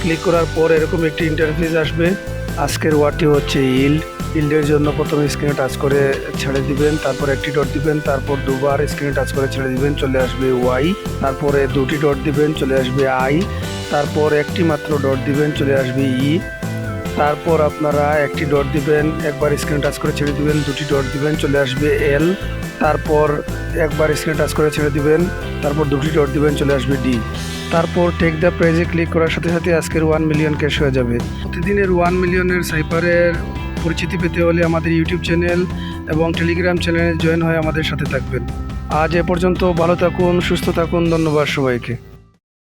Click করার পর এরকম একটি ইন্টারফেস আসবে। আজকের ওয়ার্ডটি হচ্ছে ইল্ড ইল্ডের জন্য প্রথমে স্ক্রিনে টাচ করে ছেড়ে দিবেন, তারপর একটি ডট দিবেন, তারপর দুবার স্ক্রিনে টাচ করে ছেড়ে দিবেন, চলে আসবে ওয়াই তারপরে দুটি ডট দিবেন, চলে আসবে আই তারপর একটি মাত্র ডট দিবেন, চলে আসবে ই তারপর আপনারা একটি ডট দিবেন, একবার স্ক্রিনে টাচ করে ছেড়ে দিবেন, দুটি ডট দিবেন, চলে আসবে এল তারপর একবার স্ক্রিনে টাচ করে ছেড়ে দিবেন, তারপর দুটি ডট দিবেন, চলে আসবে ডি তারপর টেক দ্য প্রাইজে ক্লিক করার সাথে সাথে আজকের ওয়ান মিলিয়ন ক্যাশ হয়ে যাবে। প্রতিদিনের ওয়ান মিলিয়নের সাইপারের পরিচিতি পেতে হলে আমাদের ইউটিউব চ্যানেল এবং টেলিগ্রাম চ্যানেলে জয়েন হয়ে আমাদের সাথে থাকবেন। আজ এ পর্যন্ত ভালো থাকুন, সুস্থ থাকুন, ধন্যবাদ সবাইকে।